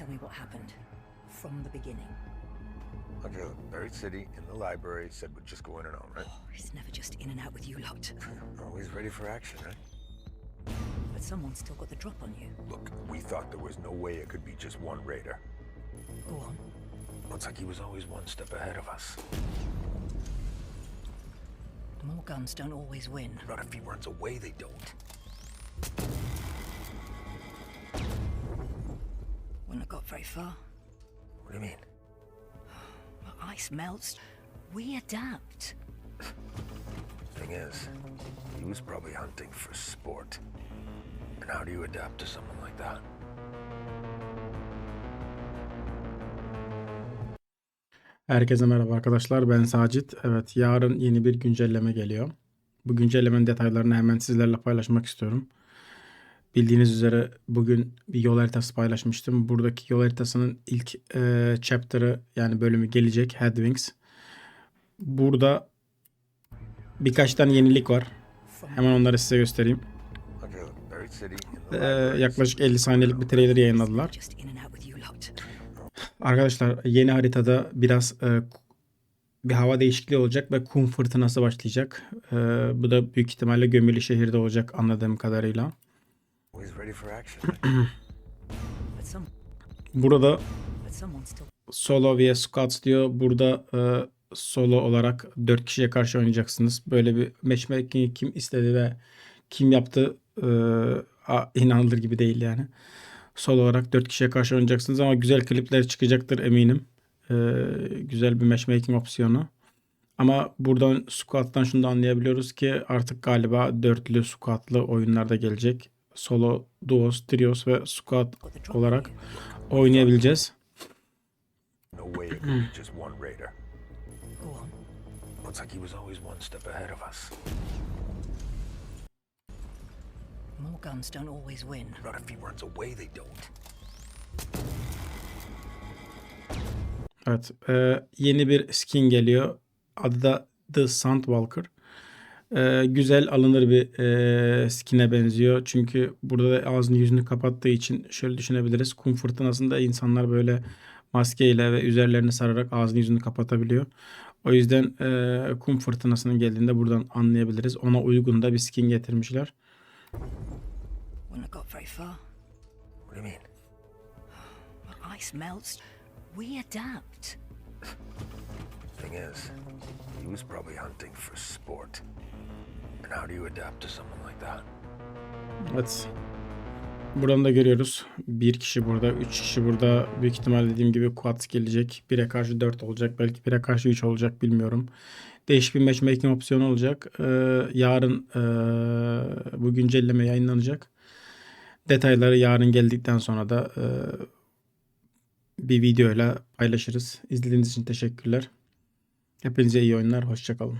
Tell me what happened from the beginning. Okay, look, buried city in the library said we'd just go in and out, right? Oh, it's never just in and out with you lot. Always ready for action, right? But someone's still got the drop on you. Look, we thought there was no way it could be just one raider. Go on. Looks like he was always one step ahead of us. More guns don't always win. Not if he runs away, they don't. Got very far. What do you mean? The ice melts. We adapt. Thing is, he was probably hunting for sport. And how do you adapt to someone like that? Herkese merhaba arkadaşlar. Ben Sacit. Evet, yarın yeni bir güncelleme geliyor. Bu güncellemenin detaylarını hemen sizlerle paylaşmak istiyorum. Bildiğiniz üzere bugün bir yol haritası paylaşmıştım. Buradaki yol haritasının ilk e, chapter'ı yani bölümü gelecek. Headwings. Burada birkaç tane yenilik var. Hemen onları size göstereyim. E, library. yaklaşık 50 saniyelik bir trailer yayınladılar. Arkadaşlar yeni haritada biraz e, bir hava değişikliği olacak ve kum fırtınası başlayacak. E, bu da büyük ihtimalle Gömülü şehirde olacak anladığım kadarıyla. Burada solo vs squads diyor. Burada e, solo olarak 4 kişiye karşı oynayacaksınız. Böyle bir matchmaking'i kim istedi ve kim yaptı e, inanılır gibi değil yani. Solo olarak 4 kişiye karşı oynayacaksınız ama güzel klipler çıkacaktır eminim. E, güzel bir matchmaking opsiyonu. Ama buradan squad'dan şunu da anlayabiliyoruz ki artık galiba dörtlü squad'lı oyunlarda gelecek. Solo, duos, trios ve squad olarak oynayabileceğiz. No way it could be just one raider. Go on. Looks like he was always one step ahead of us. More guns don't always win. Not if he runs away, they don't. Evet. e, yeni bir skin geliyor. Adı da The Sandwalker. E, güzel alınır bir e, skin'e benziyor. Çünkü burada da ağzını yüzünü kapattığı için şöyle düşünebiliriz. Kum fırtınasında insanlar böyle maskeyle ve üzerlerini sararak ağzını yüzünü kapatabiliyor. O yüzden e, kum fırtınasının geldiğinde buradan anlayabiliriz. Ona uygun da bir skin getirmişler. Wouldn't have got very far. What do you mean? The ice melts. We adapt. Thing is, he was probably hunting for sport. And how do you adapt to someone like that? Evet. Buradan da görüyoruz. Bir kişi burada, üç kişi burada. Büyük ihtimal dediğim gibi quad gelecek. 1'e karşı 4 olacak. Belki 1'e karşı 3 olacak bilmiyorum. Değişik bir matchmaking opsiyonu olacak. Ee, yarın ee, bu güncelleme yayınlanacak. Detayları yarın geldikten sonra da ee, bir videoyla paylaşırız. İzlediğiniz için teşekkürler. Hepinize iyi oyunlar. Hoşçakalın.